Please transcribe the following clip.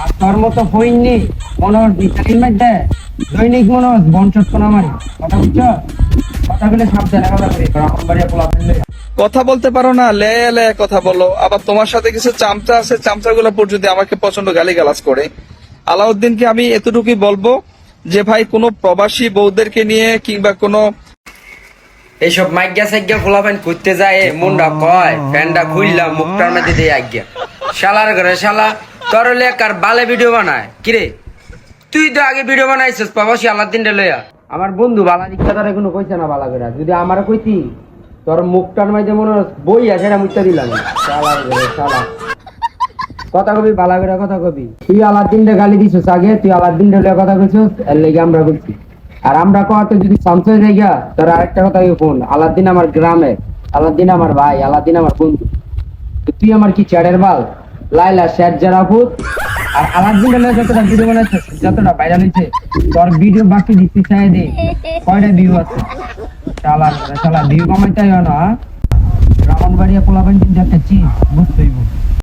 আর তোর মতো হইনি ইতালির মধ্যে। দৈনিক মনোজ বঞ্চত কোন আমারই কথা বুঝছ? কথা বলে সাবধানে কথা বাড়িয়া পোলা কথা বলতে পারো না লে লে কথা বলো। আবার তোমার সাথে কিছু চামচা আছে চামচাগুলো পর্যন্ত আমাকে প্রচণ্ড গালিগালাজ করে। আলাউদ্দিনকে আমি এতটুকুই বলব যে ভাই কোনো প্রবাসী বৌদ্ধদেরকে নিয়ে কিংবা কোনো এইসব মাইগা সাইগা ফোলাফাইন করতে যায় মুন্ডা কয়। ফ্যানটা খুললাম মুখটার মধ্যে দিয়ে আজ্ঞা শালার ঘরে শালা তোর লেখার বালে ভিডিও বানায়। কিরে? তুই তো আগে ভিডিও বানাইছিস পাবাসি আল্লাহ দিনটা লইয়া। আমার বন্ধু বালা দীক্ষা তারা কোনো কইছে না বালা করে যদি আমার কইতি, তোর মুখটার মধ্যে মনে বই আছে না মুখটা দিলাম। কথা কবি, বালা করে কথা কবি। তুই আলাদিনটা গালি দিছিস আগে, তুই আলাদিনটা লইয়া কথা কইছিস, এর লেগে আমরা বলছি। আর আমরা কত যদি সঞ্চয় জায়গা তোর আরেকটা কথা ফোন। আলাদিন আমার গ্রামে আলাদিন আমার ভাই, আলাদিন আমার বন্ধু। তুই আমার কি চ্যাটের বাল? লাইলা শেখ জারাফুত আর আমার জীবনে যতটা ভিডিও বানাচ্ছে যতটা ভাইরাল হয়েছে, তোর ভিডিও বাকি দিতে চাই দে। কয়টা ভিউ আছে? চালা চালা ভিউ কমাইতে হয় না রামনবাড়িয়া পোলাবেন কিন্তু একটা চিজ বুঝতেই